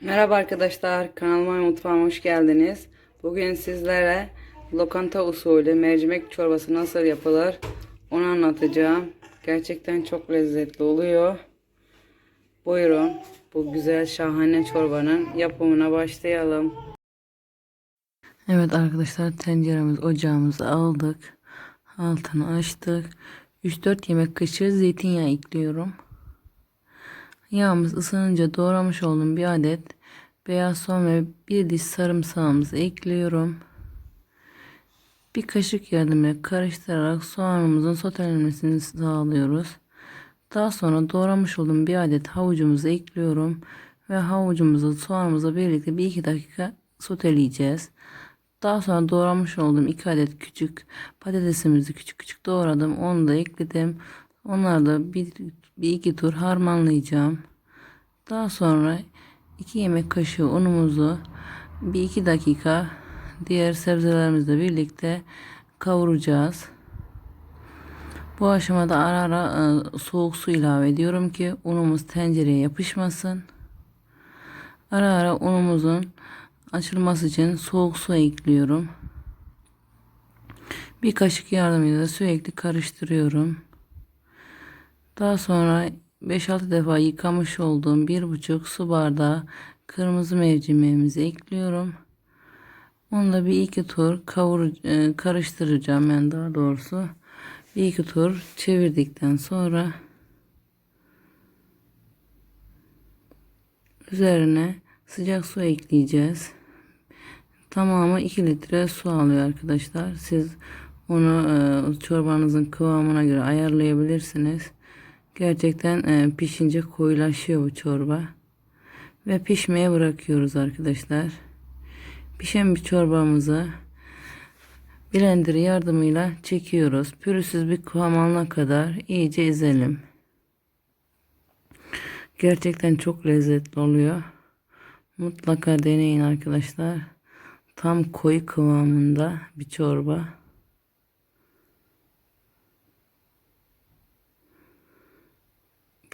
Merhaba arkadaşlar, kanalıma mutfağıma hoş geldiniz. Bugün sizlere lokanta usulü mercimek çorbası nasıl yapılır onu anlatacağım. Gerçekten çok lezzetli oluyor. Buyurun bu güzel şahane çorbanın yapımına başlayalım. Evet arkadaşlar tenceremiz ocağımızı aldık. Altını açtık. 3-4 yemek kaşığı zeytinyağı ekliyorum. Yağımız ısınınca doğramış olduğum bir adet beyaz soğan ve bir diş sarımsağımızı ekliyorum. Bir kaşık yardımıyla karıştırarak soğanımızın sotelenmesini sağlıyoruz. Daha sonra doğramış olduğum bir adet havucumuzu ekliyorum ve havucumuzu soğanımızla birlikte bir iki dakika soteleyeceğiz. Daha sonra doğramış olduğum iki adet küçük patatesimizi küçük küçük doğradım. Onu da ekledim. Onları da bir, bir iki tur harmanlayacağım. Daha sonra iki yemek kaşığı unumuzu bir iki dakika diğer sebzelerimizle birlikte kavuracağız. Bu aşamada ara ara e, soğuk su ilave ediyorum ki unumuz tencereye yapışmasın. Ara ara unumuzun açılması için soğuk su ekliyorum. Bir kaşık yardımıyla sürekli karıştırıyorum. Daha sonra 5-6 defa yıkamış olduğum 1,5 su bardağı kırmızı mercimeğimizi ekliyorum. Onu da bir iki tur kavur e, karıştıracağım ben daha doğrusu. Bir iki tur çevirdikten sonra üzerine sıcak su ekleyeceğiz. Tamamı 2 litre su alıyor arkadaşlar. Siz onu e, çorbanızın kıvamına göre ayarlayabilirsiniz. Gerçekten e, pişince koyulaşıyor bu çorba. Ve pişmeye bırakıyoruz arkadaşlar. Pişen bir çorbamızı blender yardımıyla çekiyoruz. Pürüzsüz bir kıvam alana kadar iyice ezelim. Gerçekten çok lezzetli oluyor. Mutlaka deneyin arkadaşlar. Tam koyu kıvamında bir çorba.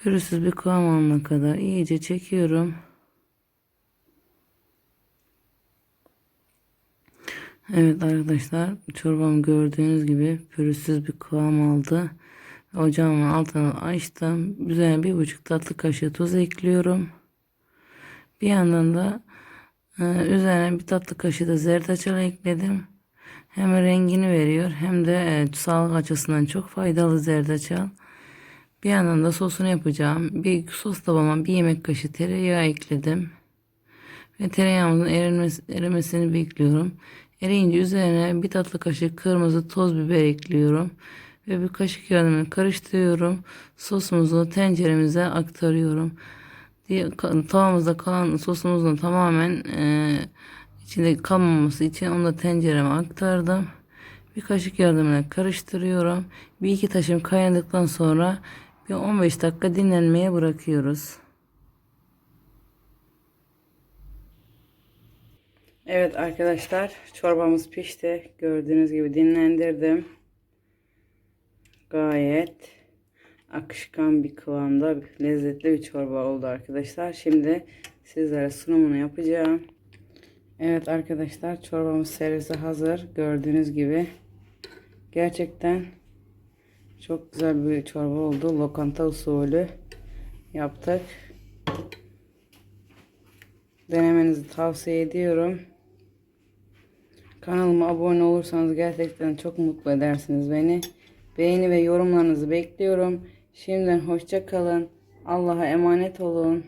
Pürüzsüz bir kıvam alana kadar iyice çekiyorum. Evet arkadaşlar çorbam gördüğünüz gibi pürüzsüz bir kıvam aldı. Ocağımın altını açtım. Üzerine bir buçuk tatlı kaşığı tuz ekliyorum. Bir yandan da e, üzerine bir tatlı kaşığı da zerdeçal ekledim. Hem rengini veriyor hem de e, sağlık açısından çok faydalı zerdeçal. Bir yandan da sosunu yapacağım. Bir sos tabağıma bir yemek kaşığı tereyağı ekledim. Ve tereyağımızın erimesi, erimesini bekliyorum. Eriyince üzerine bir tatlı kaşık kırmızı toz biber ekliyorum. Ve bir kaşık yardımıyla karıştırıyorum. Sosumuzu tenceremize aktarıyorum. Tavamızda kalan sosumuzun tamamen e, içinde kalmaması için onu da tencereme aktardım. Bir kaşık yardımıyla karıştırıyorum. Bir iki taşım kaynadıktan sonra bir 15 dakika dinlenmeye bırakıyoruz. Evet arkadaşlar çorbamız pişti. Gördüğünüz gibi dinlendirdim. Gayet akışkan bir kıvamda lezzetli bir çorba oldu arkadaşlar. Şimdi sizlere sunumunu yapacağım. Evet arkadaşlar çorbamız servise hazır. Gördüğünüz gibi gerçekten çok güzel bir çorba oldu. Lokanta usulü yaptık. Denemenizi tavsiye ediyorum. Kanalıma abone olursanız gerçekten çok mutlu edersiniz beni. Beğeni ve yorumlarınızı bekliyorum. Şimdiden hoşça kalın. Allah'a emanet olun.